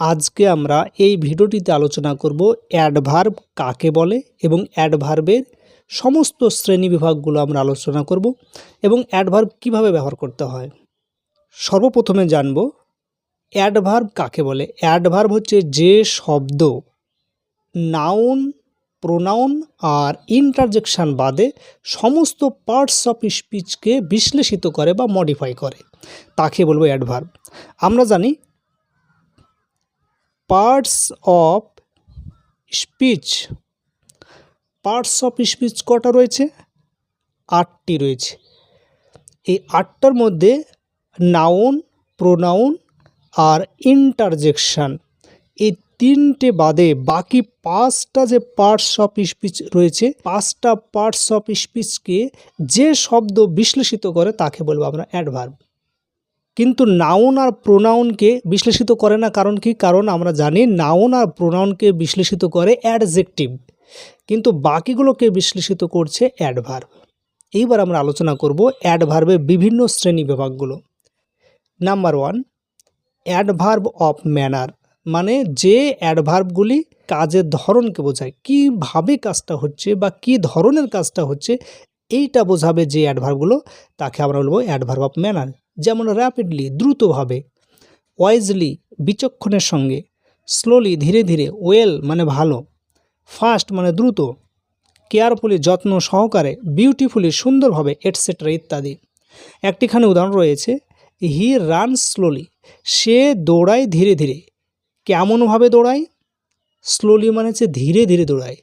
আজকে আমরা এই ভিডিওটিতে আলোচনা করব অ্যাডভার্ব কাকে বলে এবং অ্যাডভার্বের সমস্ত শ্রেণি বিভাগগুলো আমরা আলোচনা করব এবং অ্যাডভার্ব কীভাবে ব্যবহার করতে হয়। সর্বপ্রথমে জানব অ্যাডভার্ব কাকে বলে। অ্যাডভার্ব হচ্ছে যে শব্দ, নাউন, প্রোনাউন আর ইন্টারজেকশন বাদে সমস্ত পার্টস অফ স্পিচকে বিশ্লেষিত করে বা মডিফাই করে। তাকে বলব অ্যাডভার্ব। আমরা জানি parts of speech parts of speech কটা রয়েছে? আটটি রয়েছে। এই আটটার মধ্যে নাউন প্রোনাউন আর ইন্টারজেকশন এই তিনটে বাদে বাকি পাঁচটা যে পার্টস অফ স্পিচ রয়েছে, পাঁচটা পার্টস অফ স্পিচকে যে শব্দ বিশ্লেষিত করে তাকে বলব আমরা অ্যাডভার্ব কিন্তু নাউন আর প্রোনাউনকে বিশ্লেষিত করে না, কারণ কি? কারণ আমরা জানি নাউন আর প্রোনাউনকে বিশ্লেষিত করে অ্যাডজেক্টিভ। কিন্তু বাকিগুলোকে বিশ্লেষিত করছে অ্যাডভার্ব। এইবার আমরা আলোচনা করব অ্যাডভার্বের বিভিন্ন শ্রেণি বিভাগগুলো। Number one, adverb of manner মানে যে অ্যাডভার্বগুলি কাজের ধরনকে বোঝায়, কীভাবে কাজটা হচ্ছে বা কী ধরনের কাজটা হচ্ছে, এইটা বোঝাবে যে অ্যাডভার্বগুলো, তাকে আমরা বলব অ্যাডভার্ব অফ ম্যানার। যেমন র্যাপিডলি দ্রুতভাবে ওয়াইজলি বিচক্ষণের সঙ্গে স্লোলি ধীরে ধীরে ওয়েল মানে ভালো ফাস্ট মানে দ্রুত কেয়ারফুলি যত্ন সহকারে বিউটিফুলি সুন্দরভাবে এটসেট্রা ইত্যাদি। একটিখানে উদাহরণ রয়েছে হি রান স্লোলি সে দৌড়ায় ধীরে ধীরে। কেমনভাবে দৌড়ায়? স্লোলি মানে হচ্ছে ধীরে ধীরে দৌড়ায়।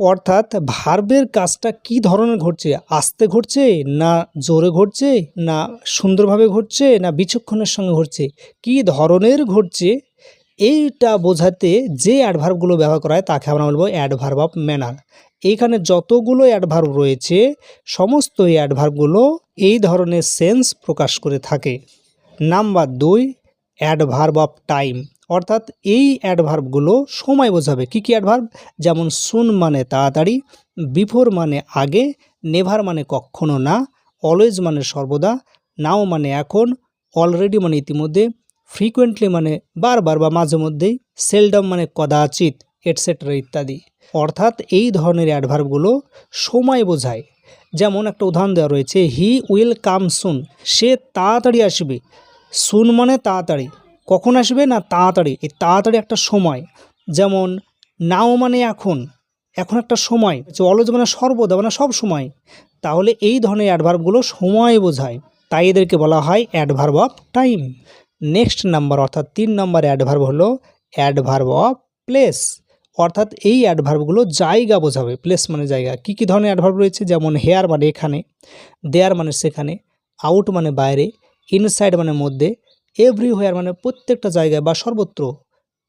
অর্থাৎ ভার্বের কাজটা কি ধরনের ঘটছে? আস্তে ঘটছে না জোরে ঘটছে? না সুন্দরভাবে ঘটছে? না বিচক্ষণের সঙ্গে ঘটছে? কি ধরনের ঘটছে? এইটা বোঝাতে যে অ্যাডভার্বগুলো ব্যবহার করা হয় তাকে আমরা বলব অ্যাডভার্ব অফ ম্যানার এইখানে যতগুলো অ্যাডভার্ব রয়েছে, সমস্ত এই অ্যাডভার্বগুলো এই ধরনের সেন্স প্রকাশ করে থাকে। নাম্বার দুই অ্যাডভার্ব অফ টাইম অর্থাৎ এই অ্যাডভার্বগুলো সময় বোঝাবে। কী কী অ্যাডভার্ব যেমন সুন মানে তাড়াতাড়ি বিফোর মানে আগে নেভার মানে কখনো না অলওয়েজ মানে সর্বদা নাও মানে এখন অলরেডি মানে ইতিমধ্যে ফ্রিকুয়েন্টলি মানে বারবার বা মাঝে মধ্যেই সেলডম মানে কদাচিৎ এটসেট্রা ইত্যাদি। অর্থাৎ এই ধরনের অ্যাডভার্বগুলো সময় বোঝায়। যেমন একটা উদাহরণ দেওয়া রয়েছে হি উইল কাম সুন সে তাড়াতাড়ি আসবে। সুন মানে তাড়াতাড়ি কখন আসবে না তাড়াতাড়ি? এই তাড়াতাড়ি একটা সময়। যেমন, নাও মানে এখন। এখন একটা সময়। যে অলজ মানে সর্বদা মানে সব সময়। তাহলে এই ধরনের অ্যাডভার্বগুলো সময় বোঝায়। তাই এদেরকে বলা হয় adverb of time next number অর্থাৎ তিন নম্বর অ্যাডভার্ব হলো অ্যাডভার্ব অফ প্লেস অর্থাৎ এই অ্যাডভার্বগুলো জায়গা বোঝাবে। প্লেস মানে জায়গা। কী কী ধরনের অ্যাডভার্ব রয়েছে? যেমন হেয়ার মানে এখানে দেয়ার মানে সেখানে আউট মানে বাইরে ইনসাইড মানে মধ্যে এভরিহোয়ার মানে প্রত্যেকটা জায়গায় বা সর্বত্র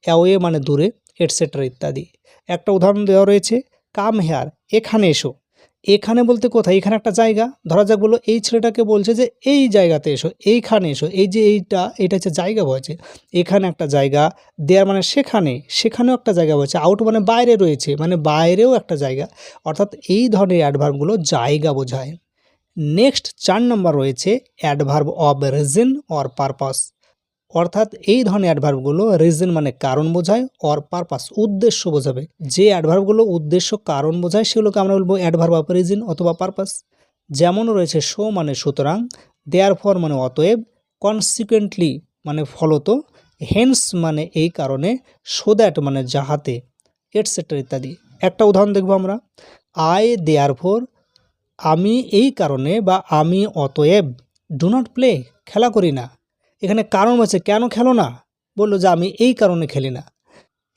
অ্যাওয়ে মানে দূরে এটসেট্রা ইত্যাদি। একটা উদাহরণ দেওয়া রয়েছে কাম হেয়ার এখানে এসো। এখানে বলতে কোথায়? এখানে একটা জায়গা। ধরা যাক বলো, এই ছেলেটাকে বলছে যে এই জায়গাতে এসো, এইখানে এসো। এই যে এইটা, এটা হচ্ছে জায়গা বলছে। এখানে একটা জায়গা দেয়ার মানে সেখানে, সেখানেও একটা জায়গা বলছে। আউট মানে বাইরে রয়েছে মানে বাইরেও একটা জায়গা। অর্থাৎ এই ধরনের অ্যাডভার্বগুলো জায়গা বোঝায়। নেক্সট চার নম্বর রয়েছে adverb of reason or purpose অর্থাৎ এই ধরনের অ্যাডভার্বগুলো রিজন মানে কারণ বোঝায় অর পারপাস উদ্দেশ্য বোঝাবে। যে অ্যাডভার্বগুলো উদ্দেশ্য, কারণ বোঝায়, সেগুলোকে আমরা বলব অ্যাডভার্ব অফ রিজন অথবা পারপাস যেমন রয়েছে শো মানে সুতরাং দেয়ার ফর মানে অতএব কনসিকুয়েন্টলি মানে ফলত হেন্স মানে এই কারণে সো দ্যাট মানে যাহাতে এটসেট্রা ইত্যাদি। একটা উদাহরণ দেখব আমরা। আই দেয়ার ফোর আমি এই কারণে বা আমি অতএব ডু নট প্লে খেলা করি না। এখানে কারণ হচ্ছে কেন খেলো না? বলল যে আমি এই কারণে খেলি না।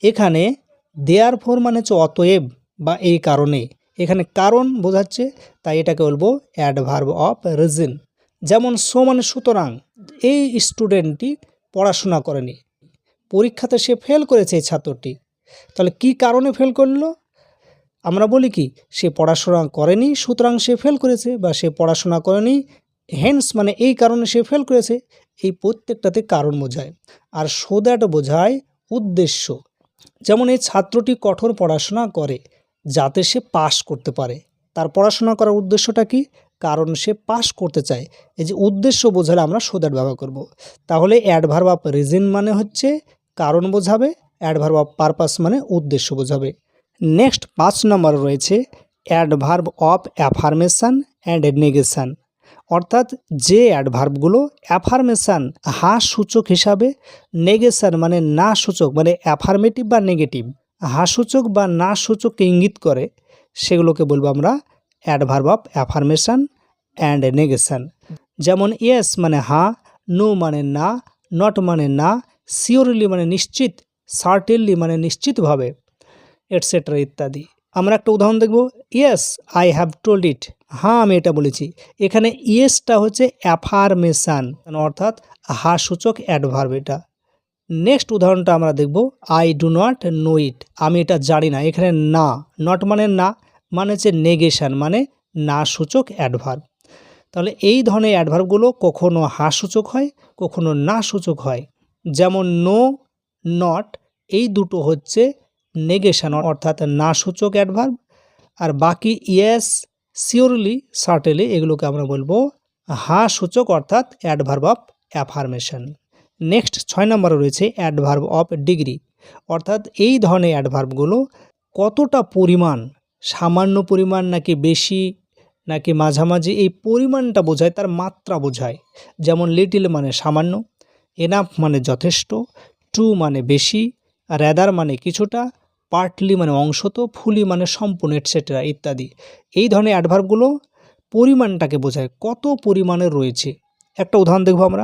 এখানে দেয়ার ফোর মানে হচ্ছে অতএব বা এই কারণে। এখানে কারণ বোঝাচ্ছে, তাই এটাকে বলব অ্যাডভার্ব অফ রিজন যেমন সো মানে সুতরাং, এই স্টুডেন্টটি পড়াশোনা করেনি। পরীক্ষাতে সে ফেল করেছে এই ছাত্রটি। তাহলে কি কারণে ফেল করল? আমরা বলি কি, সে পড়াশোনা করেনি, সুতরাং সে ফেল করেছে বা সে পড়াশোনা করেনি হেন্স মানে এই কারণে সে ফেল করেছে, এই প্রত্যেকটাতে কারণ বোঝায়। আর সো দ্যাট বোঝায় উদ্দেশ্য। যেমন এই ছাত্রটি কঠোর পড়াশোনা করে, যাতে সে পাশ করতে পারে। তার পড়াশোনা করার উদ্দেশ্যটা কি? কারণ সে পাস করতে চায়। এই যে উদ্দেশ্য বোঝালে আমরা সো দ্যাট ব্যবহার করব। তাহলে অ্যাডভার্ব অফ রিজন মানে হচ্ছে কারণ বোঝাবে অ্যাডভার্ব অফ পারপাস মানে উদ্দেশ্য বোঝাবে। নেক্সট পাঁচ নম্বর রয়েছে adverb of affirmation and negation অর্থাৎ যে অ্যাডভার্বগুলো অ্যাফার্মেশান হা সূচক হিসাবে নেগেশান মানে না সূচক মানে অ্যাফার্মেটিভ বা নেগেটিভ হা সূচক বা না সূচককে ইঙ্গিত করে, সেগুলোকে বলব আমরা adverb of affirmation and negation যেমন ইয়েস মানে হা নো মানে না নট মানে না সিওরলি মানে নিশ্চিত সার্টেনলি মানে নিশ্চিতভাবে। এটসেট্রা ইত্যাদি। আমরা একটা উদাহরণ দেখব। Yes I have told it হ্যাঁ আমি এটা বলেছি। এখানে ইয়েসটা হচ্ছে অ্যাফার্মেশান অর্থাৎ হা সূচক অ্যাডভার্ব এটা। নেক্সট উদাহরণটা আমরা দেখব। I do not know it আমি এটা জানি না। এখানে না নট মানে না মানে হচ্ছে নেগেশন মানে না সূচক অ্যাডভার্ব তাহলে এই ধরনের অ্যাডভার্বগুলো কখনো হা সূচক হয়, কখনো না সূচক হয়। যেমন নো নট এই দুটো হচ্ছে নেগেশন অর্থাৎ না সূচক অ্যাডভার্ব আর বাকি ইয়েস সিওরলি সার্টেলি এগুলোকে আমরা বলব হা সূচক অর্থাৎ অ্যাডভার্ব অফ অ্যাফার্মেশন নেক্সট ছয় নম্বরে রয়েছে অ্যাডভার্ব অফ ডিগ্রি অর্থাৎ এই ধরনের অ্যাডভার্বগুলো কতটা পরিমাণ, সামান্য পরিমাণ নাকি বেশি, নাকি মাঝামাঝি, এই পরিমাণটা বোঝায়, তার মাত্রা বোঝায়। যেমন লিটিল মানে সামান্য এনাফ মানে যথেষ্ট টু মানে বেশি র্যাদার মানে কিছুটা পার্টলি মানে অংশত ফুলি মানে সম্পূর্ণ এটসেট্রা ইত্যাদি। এই ধরনের অ্যাডভার্বগুলো পরিমাণটাকে বোঝায়, কত পরিমাণের রয়েছে। একটা উদাহরণ দেখব আমরা।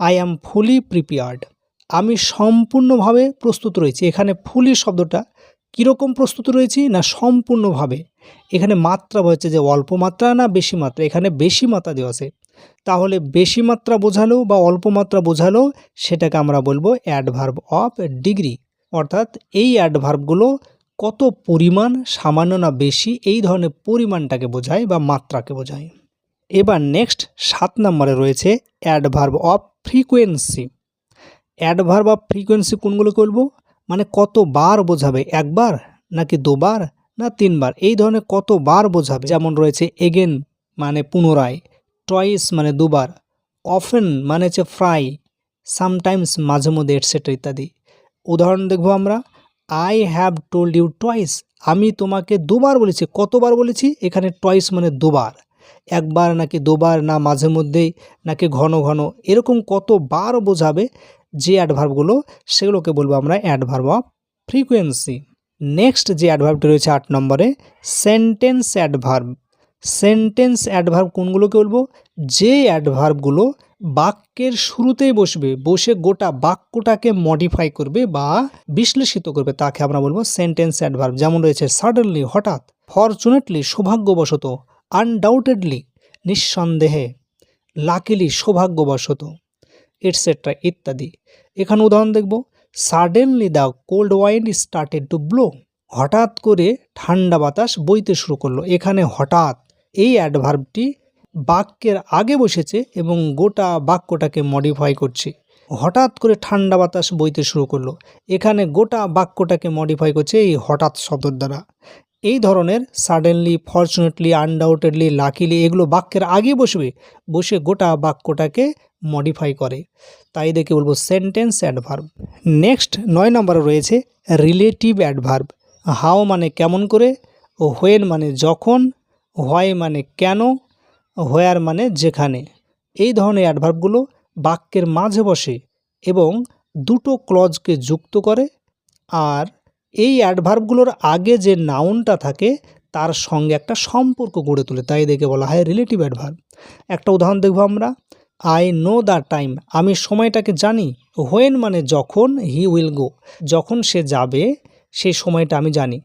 আই অ্যাম ফুলি প্রিপেয়ার্ড আমি সম্পূর্ণভাবে প্রস্তুত রয়েছি। এখানে ফুলি শব্দটা কীরকম প্রস্তুত রয়েছি না সম্পূর্ণভাবে? এখানে মাত্রা হচ্ছে যে অল্প মাত্রা না বেশি মাত্রা? এখানে বেশি মাত্রা দেওয়া আছে। তাহলে বেশি মাত্রা বোঝালেও বা অল্প মাত্রা বোঝালেও সেটাকে আমরা বলব অ্যাডভার্ব অফ ডিগ্রি অর্থাৎ এই অ্যাডভার্বগুলো কত পরিমাণ, সামান্য না বেশি, এই ধরনের পরিমাণটাকে বোঝায় বা মাত্রাকে বোঝায়। এবার নেক্সট সাত নম্বরে রয়েছে adverb of frequency adverb of frequency কোনগুলো করব মানে কতবার বোঝাবে, একবার নাকি দুবার না তিনবার? এই ধরনের কতবার বোঝাবে? যেমন রয়েছে এগেন মানে পুনরায় টয়েস মানে দুবার অফেন মানে হচ্ছে ফ্রাই সামটাইমস মাঝে মধ্যে এটসেট্রা ইত্যাদি। উদাহরণ দেখব আমরা। I have told you twice আমি তোমাকে দুবার বলেছি, কতবার বলেছি? এখানে টয়েস মানে দুবার। একবার নাকি দুবার না মাঝে মধ্যেই, নাকি ঘন ঘন। এরকম কতবার বোঝাবে যে অ্যাডভার্বগুলো সেগুলোকে বলব আমরা অ্যাডভার্ব অফ ফ্রিকোয়েন্সি নেক্সট যে অ্যাডভার্বটি রয়েছে আট নম্বরে সেন্টেন্স অ্যাডভার্ব সেন্টেন্স অ্যাডভার্ব কোনগুলোকে বলব? যে অ্যাডভার্বগুলো বাক্যের শুরুতেই বসবে, বসে গোটা বাক্যটাকে মডিফাই করবে বা বিশ্লেষিত করবে, তাকে আমরা বলব সেন্টেন্স অ্যাডভার্ব যেমন রয়েছে সাডেনলি হঠাৎ ফরচুনেটলি সৌভাগ্যবশত আনডাউটেডলি নিঃসন্দেহে লাকিলি সৌভাগ্যবশত এটসেট্রা ইত্যাদি। এখানে উদাহরণ দেখব suddenly the cold wind started to blow হঠাৎ করে ঠান্ডা বাতাস বইতে শুরু করল। এখানে হঠাৎ, এই অ্যাডভার্বটি বাক্যের আগে বসেছে এবং গোটা বাক্যটাকে মডিফাই করছে। হঠাৎ করে ঠান্ডা বাতাস বইতে শুরু করল। এখানে গোটা বাক্যটাকে মডিফাই করছে এই হঠাৎ শব্দের দ্বারা। এই ধরনের সাডেনলি ফর্চুনেটলি আনডাউটেডলি লাকিলি এগুলো বাক্যের আগে বসবে, বসে গোটা বাক্যটাকে মডিফাই করে। তাই দেখে বলব সেন্টেন্স অ্যাডভার্ব নেক্সট নয় নম্বরে রয়েছে রিলেটিভ অ্যাডভার্ব হাও মানে কেমন করে হোয়েন মানে যখন হোয়াই মানে কেন হোয়ার মানে যেখানে। এই ধরনের অ্যাডভার্বগুলো বাক্যের মাঝে বসে এবং দুটো ক্লজকে যুক্ত করে আর এই অ্যাডভার্বগুলোর আগে যে নাউনটা থাকে তার সঙ্গে একটা সম্পর্ক গড়ে তোলে, তাই দেখে বলা হয় রিলেটিভ অ্যাডভার্ব একটা উদাহরণ দেখব আমরা। আই নো দ্য টাইম আমি সময়টাকে জানি। হোয়েন মানে যখন হি উইল গো যখন সে যাবে, সেই সময়টা আমি জানি।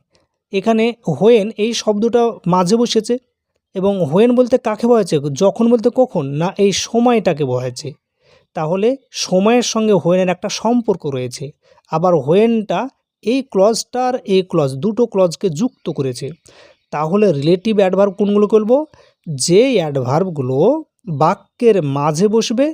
এখানে হোয়েন এই শব্দটা মাঝে বসেছে। এবং হোয়েন বলতে কাকে বোঝাচ্ছে যখন বলতে কখন, না এই সময়টাকে বোঝাচ্ছে তাহলে সময়ের সঙ্গে হোয়েনের একটা সম্পর্ক রয়েছে। আবার হোয়েনটা এই ক্লজটার এই ক্লজ দুটো ক্লজকে যুক্ত করেছে। তাহলে রিলেটিভ অ্যাডভার্ব কোনগুলো করব যে অ্যাডভার্বগুলো বাক্যের মাঝে বসবে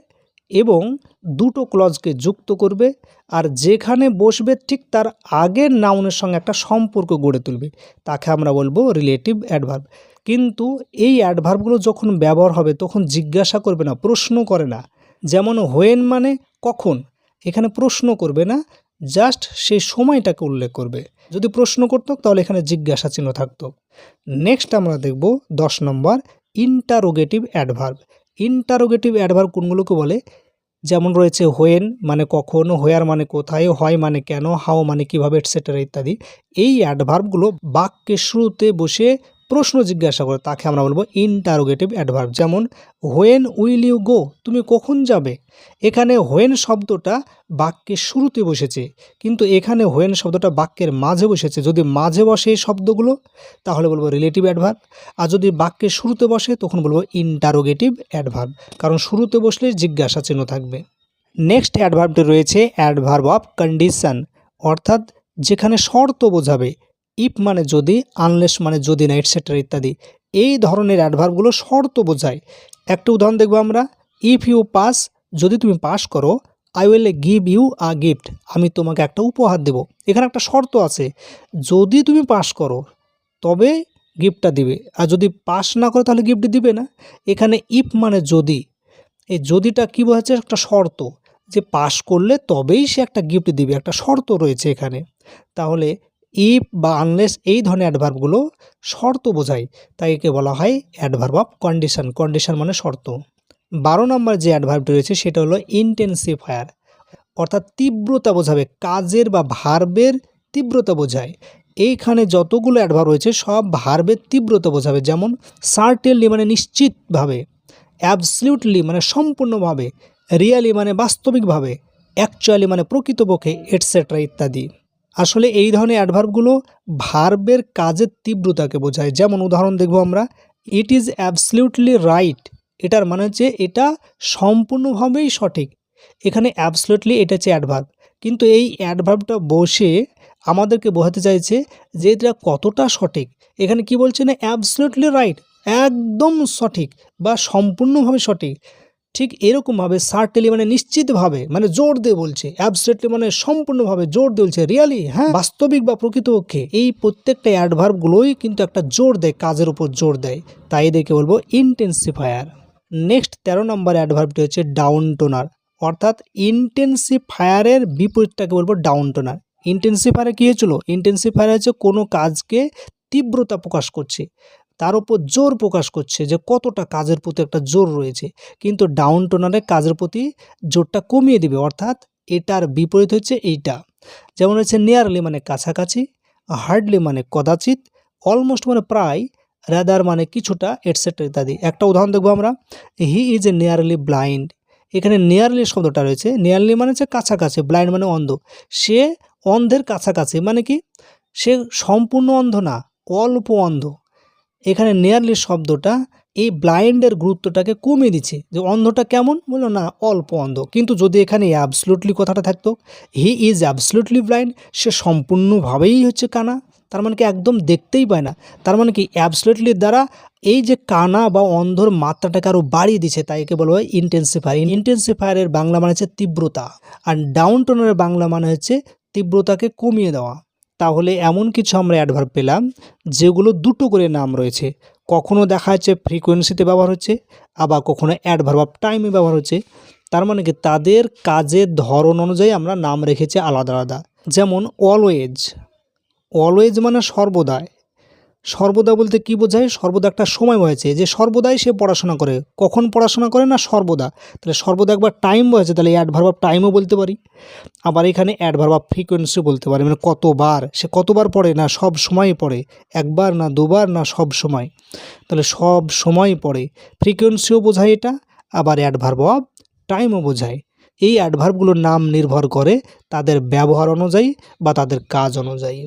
এবং দুটো ক্লজকে যুক্ত করবে আর যেখানে বসবে ঠিক তার আগের নাউনের সঙ্গে একটা সম্পর্ক গড়ে তুলবে। তাকে আমরা বলব রিলেটিভ অ্যাডভার্ব কিন্তু এই অ্যাডভার্বগুলো যখন ব্যবহার হবে তখন জিজ্ঞাসা করবে না, প্রশ্ন করে না। যেমন হোয়েন মানে কখন। এখানে প্রশ্ন করবে না জাস্ট সেই সময়টাকে উল্লেখ করবে। যদি প্রশ্ন করতো তাহলে এখানে জিজ্ঞাসা চিহ্ন থাকতো। নেক্সট আমরা দেখব দশ নম্বর ইন্টারোগেটিভ অ্যাডভার্ব ইন্টারোগেটিভ অ্যাডভার্ব কোনগুলোকে বলে? যেমন রয়েছে হোয়েন মানে কখন হোয়ার মানে কোথায় হয় মানে কেন হাও মানে কীভাবে এটসেট্রা ইত্যাদি। এই অ্যাডভার্বগুলো বাক্যের শুরুতে বসে প্রশ্ন জিজ্ঞাসা করে, তাকে আমরা বলব ইন্টারোগেটিভ অ্যাডভার্ব যেমন হোয়েন উইল ইউ গো তুমি কখন যাবে? এখানে হোয়েন শব্দটা বাক্যের শুরুতে বসেছে, কিন্তু এখানে হোয়েন শব্দটা বাক্যের মাঝে বসেছে। যদি মাঝে বসে এই শব্দগুলো, তাহলে বলব রিলেটিভ অ্যাডভার্ব আর যদি বাক্যের শুরুতে বসে, তখন বলব ইন্টারোগেটিভ অ্যাডভার্ব কারণ শুরুতে বসলে জিজ্ঞাসা চিহ্ন থাকবে। নেক্সট অ্যাডভার্বটি রয়েছে অ্যাডভার্ব অফ কন্ডিশন অর্থাৎ, যেখানে শর্ত বোঝাবে। ইফ মানে যদি আনলেস মানে যদি না এটসেট্রা ইত্যাদি। এই ধরনের অ্যাডভার্বগুলো শর্ত বোঝায়। একটা উদাহরণ দেখব আমরা। ইফ ইউ পাস যদি তুমি পাস করো I will give you a gift আমি তোমাকে একটা উপহার দেব। এখানে একটা শর্ত আছে। যদি তুমি পাস করো, তবে গিফটটা দিবে। আর যদি পাস না করো, তাহলে গিফট দিবে না। এখানে ইফ মানে যদি। এই যদিটা কী বোঝাচ্ছে? একটা শর্ত। যে পাস করলে তবেই সে একটা গিফট দিবে। একটা শর্ত রয়েছে এখানে। তাহলে ইফ বা আনলেস এই ধরনের অ্যাডভার্বগুলো শর্ত বোঝায়, তাই একে বলা হয় অ্যাডভার্ব অফ কন্ডিশন কন্ডিশন মানে শর্ত। বারো নম্বর যে অ্যাডভার্বটি রয়েছে, সেটা হলো ইন্টেন্সিফায়ার অর্থাৎ তীব্রতা বোঝাবে, কাজের বা ভার্বের তীব্রতা বোঝায়। এইখানে যতগুলো অ্যাডভার্ব রয়েছে, সব ভার্বের তীব্রতা বোঝাবে। যেমন সার্টেনলি মানে নিশ্চিতভাবে অ্যাবসলিউটলি মানে সম্পূর্ণভাবে রিয়ালি মানে বাস্তবিকভাবে অ্যাকচুয়ালি মানে প্রকৃতপক্ষে এটসেট্রা ইত্যাদি। আসলে এই ধরনের অ্যাডভার্বগুলো ভার্বের কাজের তীব্রতাকে বোঝায়। যেমন উদাহরণ দেখব আমরা ইট ইজ অ্যাবসলিউটলি রাইট এটার মানে হচ্ছে এটা সম্পূর্ণভাবেই সঠিক। এখানে অ্যাবসলিউটলি এটা হচ্ছে অ্যাডভার্ব কিন্তু এই অ্যাডভার্বটা বসে আমাদেরকে বোঝাতে চাইছে যে এটা কতটা সঠিক। এখানে কি বলছে না অ্যাবসলিউটলি রাইট একদম সঠিক বা সম্পূর্ণভাবে সঠিক। ঠিক এরকমভাবে সার্টেলি মানে নিশ্চিতভাবে মানে জোর দিয়ে বলছে অ্যাবসলেটলি মানে সম্পূর্ণভাবে জোর দিয়ে বলছে রিয়ালি হ্যাঁ? বাস্তবিক বা প্রকৃতপক্ষে এই প্রত্যেকটা অ্যাডভার্বগুলোই কিন্তু একটা জোর দেয়, কাজের উপর জোর দেয়। তাই এদেরকে বলব ইন্টেন্সিফায়ার নেক্সট তেরো নম্বর অ্যাডভার্বটি হচ্ছে ডাউন টোনার অর্থাৎ ইন্টেন্সিফায়ারের বিপরীতটাকে বলব ডাউন টোনার ইন্টেন্সিফায়ারে কী হয়েছিল? ইন্টেন্সিফায়ার হচ্ছে কোনো কাজকে তীব্রতা প্রকাশ করছে। তার উপর জোর প্রকাশ করছে যে কতটা কাজের প্রতি একটা জোর রয়েছে। কিন্তু ডাউন টোনারে কাজের প্রতি জোরটা কমিয়ে দিবে, অর্থাৎ এটার বিপরীত হচ্ছে এইটা। যেমন হচ্ছে নিয়ারলি মানে কাছাকাছি হার্ডলি মানে কদাচিৎ অলমোস্ট মানে প্রায় রাদার মানে কিছুটা এটসেট্রা ইত্যাদি। একটা উদাহরণ দেখব আমরা। He is a nearly blind এখানে নিয়ারলি শব্দটা রয়েছে। নিয়ারলি মানে হচ্ছে কাছাকাছি ব্লাইন্ড মানে অন্ধ। সে অন্ধের কাছাকাছি মানে কি? সে সম্পূর্ণ অন্ধ না, অল্প অন্ধ। এখানে নিয়ারলি শব্দটা এই ব্লাইন্ডের গুরুত্বটাকে কমিয়ে দিচ্ছে যে অন্ধটা কেমন? বলল, না, অল্প অন্ধ। কিন্তু যদি এখানে অ্যাবসলুটলি কথাটা থাকতো হি ইজ অ্যাবসলুটলি ব্লাইন্ড সে সম্পূর্ণভাবেই হচ্ছে কানা। তার মানে কি একদম দেখতেই পায় না। তার মানে কি অ্যাবসলুটলির দ্বারা এই যে কানা বা অন্ধর মাত্রাটাকে আরও বাড়িয়ে দিচ্ছে, তাই একে বলা হয় ইন্টেন্সিফায়ার ইন্টেন্সিফায়ারের বাংলা মানে হচ্ছে তীব্রতা। আর ডাউন টোনের বাংলা মানে হচ্ছে তীব্রতাকে কমিয়ে দেওয়া। তাহলে এমন কিছু আমরা অ্যাডভার্ব পেলাম, যেগুলো দুটো করে নাম রয়েছে। কখনো দেখা যাচ্ছে ফ্রিকোয়েন্সিতে ব্যবহার হচ্ছে, আবার কখনো অ্যাডভার্ব অফ টাইমে ব্যবহার হচ্ছে। তার মানে কি তাদের কাজের ধরন অনুযায়ী আমরা নাম রেখেছি আলাদা আলাদা। যেমন অলওয়েজ অলওয়েজ মানে সর্বদাই। সর্বদা বলতে কি বোঝায়? সর্বদা একটা সময় হয়েছে যে সর্বদাই সে পড়াশোনা করে। কখন পড়াশোনা করে না সর্বদা? তাহলে সর্বদা একবার টাইম বলেছে তাহলে অ্যাডভার্ব টাইমও বলতে পারি। আবার এখানে অ্যাডভার্ব অফ ফ্রিকোয়েন্সি বলতে পারি। মানে কতবার? সে কতবার পড়ে না সব সময় পড়ে? একবার না দুবার না সব সময়? তাহলে সব সময় পড়ে। ফ্রিকোয়েন্সিও বোঝায় এটা, আবার অ্যাডভার্ব অফ টাইমও বোঝায়। এই অ্যাডভার্বগুলোর নাম নির্ভর করে তাদের ব্যবহার অনুযায়ী বা তাদের কাজ অনুযায়ী।